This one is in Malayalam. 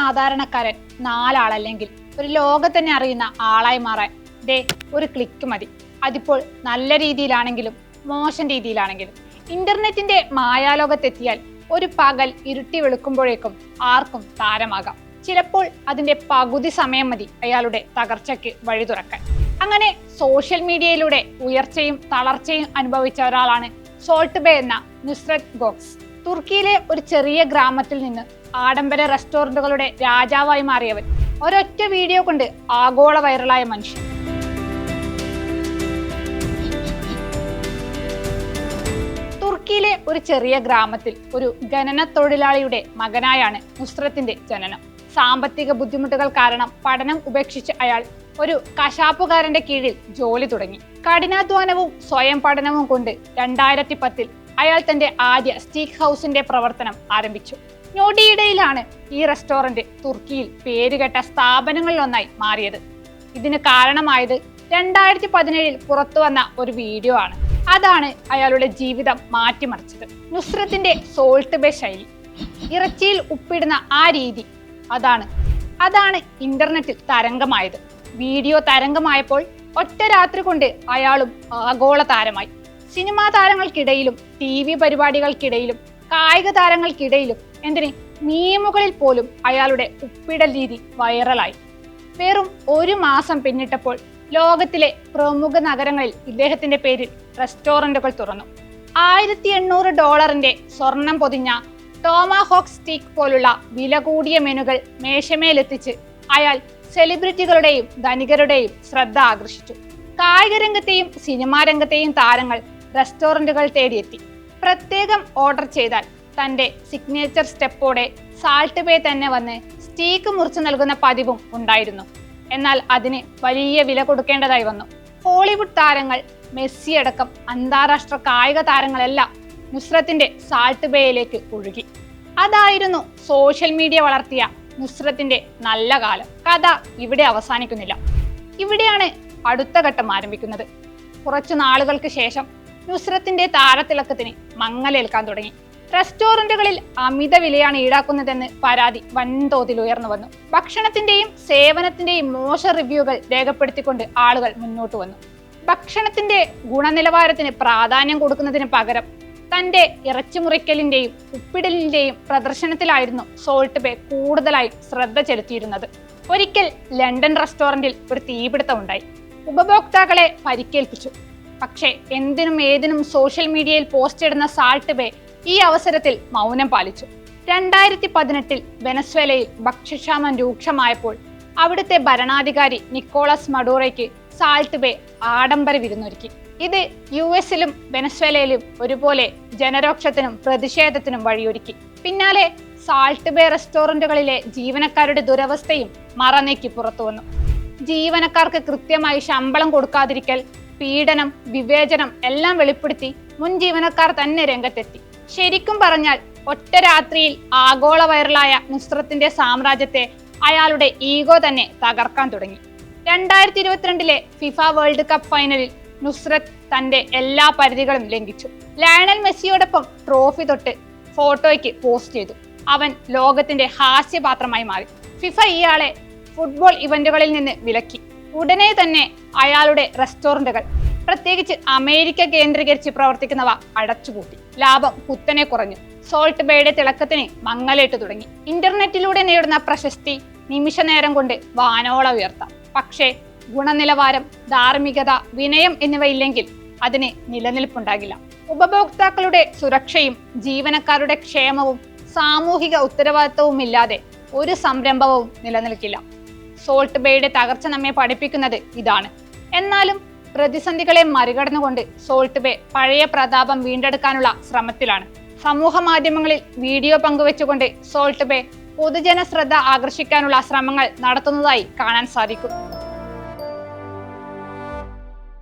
സാധാരണക്കാരൻ നാലാളല്ലെങ്കിൽ ഒരു ലോകത്തന്നെ അറിയുന്ന ആളായി മാറാൻ ദേ ഒരു ക്ലിക്ക് മതി. അതിപ്പോൾ നല്ല രീതിയിലാണെങ്കിലും മോശം രീതിയിലാണെങ്കിലും. ഇന്റർനെറ്റിന്റെ മായാലോകത്തെത്തിയാൽ ഒരു പകൽ ഇരുട്ടി വെളുക്കുമ്പോഴേക്കും ആർക്കും താരമാകാം. ചിലപ്പോൾ അതിന്റെ പകുതി സമയം മതി അയാളുടെ തകർച്ചയ്ക്ക് വഴി തുറക്കാൻ. അങ്ങനെ സോഷ്യൽ മീഡിയയിലൂടെ ഉയർച്ചയും തളർച്ചയും അനുഭവിച്ച ഒരാളാണ് സോൾട്ട് ബേ എന്ന നുസ്രത് ഗോക്സ്. തുർക്കിയിലെ ഒരു ചെറിയ ഗ്രാമത്തിൽ നിന്ന് ആഡംബര റെസ്റ്റോറന്റുകളുടെ രാജാവായി മാറിയവൻ. ഒരൊറ്റ വീഡിയോ കൊണ്ട് ആഗോള വൈറലായ മനുഷ്യൻ. തുർക്കിയിലെ ഒരു ചെറിയ ഗ്രാമത്തിൽ ഒരു ഖനന തൊഴിലാളിയുടെ മകനായാണ് നുസ്രത്തിന്റെ ജനനം. സാമ്പത്തിക ബുദ്ധിമുട്ടുകൾ കാരണം പഠനം ഉപേക്ഷിച്ച് അയാൾ ഒരു കശാപ്പുകാരന്റെ കീഴിൽ ജോലി തുടങ്ങി. കഠിനാധ്വാനവും സ്വയം പഠനവും കൊണ്ട് രണ്ടായിരത്തി പത്തിൽ അയാൾ തന്റെ ആദ്യ സ്റ്റീക്ക് ഹൗസിന്റെ പ്രവർത്തനം ആരംഭിച്ചു. ഞൊടിയിടയിലാണ് ഈ റെസ്റ്റോറന്റ് തുർക്കിയിൽ പേരുകെട്ട സ്ഥാപനങ്ങളിലൊന്നായി മാറിയത്. ഇതിന് കാരണമായത് രണ്ടായിരത്തി പതിനേഴിൽ പുറത്തു വന്ന ഒരു വീഡിയോ ആണ്. അതാണ് അയാളുടെ ജീവിതം മാറ്റിമറിച്ചത്. നുസ്രത്തിന്റെ സോൾട്ട് ബേ ശൈലി. ഇറച്ചിയിൽ ഉപ്പിടുന്ന ആ രീതി അതാണ്. അതാണ് ഇന്റർനെറ്റിൽ തരംഗമായത്. വീഡിയോ തരംഗമായപ്പോൾ ഒറ്റ രാത്രി കൊണ്ട് അയാളും ആഗോള താരമായി സിനിമാ താരങ്ങൾക്കിടയിലും ടി വി പരിപാടികൾക്കിടയിലും കായിക താരങ്ങൾക്കിടയിലും എന്തിന് മീമുകളിൽ പോലും അയാളുടെ ഉപ്പിടൽ രീതി വൈറലായി. വെറും ഒരു മാസം പിന്നിട്ടപ്പോൾ ലോകത്തിലെ പ്രമുഖ നഗരങ്ങളിൽ ഇദ്ദേഹത്തിന്റെ പേരിൽ റെസ്റ്റോറന്റുകൾ തുറന്നു. ആയിരത്തി എണ്ണൂറ് ഡോളറിന്റെ സ്വർണം പൊതിഞ്ഞ ടോമാഹോക്ക് സ്റ്റീക്ക് പോലുള്ള വില കൂടിയ മെനുകൾ മേശമേലെത്തിച്ച് അയാൾ സെലിബ്രിറ്റികളുടെയും ധനികരുടെയും ശ്രദ്ധ ആകർഷിച്ചു. കായിക രംഗത്തെയും സിനിമാ രംഗത്തെയും താരങ്ങൾ റെസ്റ്റോറന്റുകൾ തേടിയെത്തി. പ്രത്യേകം ഓർഡർ ചെയ്താൽ തന്റെ സിഗ്നേച്ചർ സ്റ്റെപ്പോടെ സാൾട്ട് പേ തന്നെ വന്ന് സ്റ്റീക്ക് മുറിച്ച് നൽകുന്ന പതിവും ഉണ്ടായിരുന്നു. എന്നാൽ അതിന് വലിയ വില കൊടുക്കേണ്ടതായി വന്നു. ഹോളിവുഡ് താരങ്ങൾ മെസ്സി അടക്കം അന്താരാഷ്ട്ര കായിക താരങ്ങളെല്ലാം നുസ്രത്തിന്റെ സാൾട്ട് ബേയിലേക്ക് ഒഴുകി. അതായിരുന്നു സോഷ്യൽ മീഡിയ വളർത്തിയ നുസ്രത്തിന്റെ നല്ല കാലം. കഥ ഇവിടെ അവസാനിക്കുന്നില്ല. ഇവിടെയാണ് അടുത്ത ഘട്ടം ആരംഭിക്കുന്നത്. കുറച്ചു നാളുകൾക്ക് ശേഷം നുസ്രത്തിന്റെ താരത്തിളക്കത്തിന് മങ്ങലേൽക്കാൻ തുടങ്ങി. റെസ്റ്റോറന്റുകളിൽ അമിത വിലയാണ് ഈടാക്കുന്നതെന്ന് പരാതി വൻതോതിൽ ഉയർന്നു വന്നു. ഭക്ഷണത്തിന്റെയും സേവനത്തിന്റെയും മോശ റിവ്യൂകൾ രേഖപ്പെടുത്തിക്കൊണ്ട് ആളുകൾ മുന്നോട്ട് വന്നു. ഭക്ഷണത്തിന്റെ ഗുണനിലവാരത്തിന് പ്രാധാന്യം കൊടുക്കുന്നതിന് പകരം തന്റെ ഇറച്ചിമുറിക്കലിന്റെയും ഉപ്പിടലിന്റെയും പ്രദർശനത്തിലായിരുന്നു സോൾട്ട് ബേ കൂടുതലായും ശ്രദ്ധ ചെലുത്തിയിരുന്നത്. ഒരിക്കൽ ലണ്ടൻ റെസ്റ്റോറന്റിൽ ഒരു തീപിടുത്തമുണ്ടായി ഉപഭോക്താക്കളെ പരിക്കേൽപ്പിച്ചു. പക്ഷേ എന്തിനും ഏതിനും സോഷ്യൽ മീഡിയയിൽ പോസ്റ്റ് ഇടുന്ന സാൾട്ട് ബേ ഈ അവസരത്തിൽ മൗനം പാലിച്ചു. രണ്ടായിരത്തി പതിനെട്ടിൽ വെനസ്വേലയിൽ ഭക്ഷ്യക്ഷാമം രൂക്ഷമായപ്പോൾ അവിടുത്തെ ഭരണാധികാരി നിക്കോളസ് മഡൂറയ്ക്ക് സാൾട്ട് ബേ ആഡംബര വിരുന്നൊരുക്കി. ഇത് യു എസിലും വെനസ്വേലയിലും ഒരുപോലെ ജനരോക്ഷത്തിനും പ്രതിഷേധത്തിനും വഴിയൊരുക്കി. പിന്നാലെ സാൾട്ട് ബേ റെസ്റ്റോറന്റുകളിലെ ജീവനക്കാരുടെ ദുരവസ്ഥയും മറനീക്കി പുറത്തു വന്നു ജീവനക്കാർക്ക് കൃത്യമായി ശമ്പളം കൊടുക്കാതിരിക്കൽ പീഡനം വിവേചനം എല്ലാം വെളിപ്പെടുത്തി മുൻ ജീവനക്കാർ തന്നെ രംഗത്തെത്തി. ശരിക്കും പറഞ്ഞാൽ ഒറ്റ രാത്രിയിൽ ആഗോള വൈറലായ നുസ്രത്തിന്റെ സാമ്രാജ്യത്തെ അയാളുടെ ഈഗോ തന്നെ തകർക്കാൻ തുടങ്ങി. രണ്ടായിരത്തി ഇരുപത്തിരണ്ടിലെ ഫിഫ വേൾഡ് കപ്പ് ഫൈനലിൽ നുസ്രത്ത് തന്റെ എല്ലാ പരിധികളും ലംഘിച്ചു. ലയണൽ മെസ്സിയോടൊപ്പം ട്രോഫി തൊട്ട് ഫോട്ടോയ്ക്ക് പോസ്റ്റ് ചെയ്തു. അവൻ ലോകത്തിന്റെ ഹാസ്യപാത്രമായി മാറി. ഫിഫ ഇയാളെ ഫുട്ബോൾ ഇവന്റുകളിൽ നിന്ന് വിലക്കി. ഉടനെ തന്നെ അയാളുടെ റെസ്റ്റോറന്റുകൾ. പ്രത്യേകിച്ച് അമേരിക്ക കേന്ദ്രീകരിച്ച് പ്രവർത്തിക്കുന്നവ അടച്ചുപൂട്ടി. ലാഭം കുത്തനെ കുറഞ്ഞു. സോൾട്ട് ബേയുടെ തിളക്കത്തിന് മങ്ങലേട്ട് തുടങ്ങി. ഇന്റർനെറ്റിലൂടെ നേടുന്ന പ്രശസ്തി നിമിഷ നേരം കൊണ്ട് വാനോള ഉയർത്താം. പക്ഷേ ഗുണനിലവാരം ധാർമ്മികത വിനയം എന്നിവയില്ലെങ്കിൽ അതിന് നിലനിൽപ്പുണ്ടാകില്ല. ഉപഭോക്താക്കളുടെ സുരക്ഷയും ജീവനക്കാരുടെ ക്ഷേമവും സാമൂഹിക ഉത്തരവാദിത്വവും ഇല്ലാതെ ഒരു സംരംഭവും നിലനിൽക്കില്ല. സോൾട്ട് ബേയുടെ തകർച്ച നമ്മെ പഠിപ്പിക്കുന്നത് ഇതാണ്. എന്നാലും പ്രതിസന്ധികളെ മറികടന്നുകൊണ്ട് സോൾട്ട് ബേ പഴയ പ്രതാപം വീണ്ടെടുക്കാനുള്ള ശ്രമത്തിലാണ്. സമൂഹ മാധ്യമങ്ങളിൽ വീഡിയോ പങ്കുവെച്ചുകൊണ്ട് സോൾട്ട് ബേ പൊതുജന ശ്രദ്ധ ആകർഷിക്കാനുള്ള ശ്രമങ്ങൾ നടത്തുന്നതായി കാണാൻ സാധിക്കും.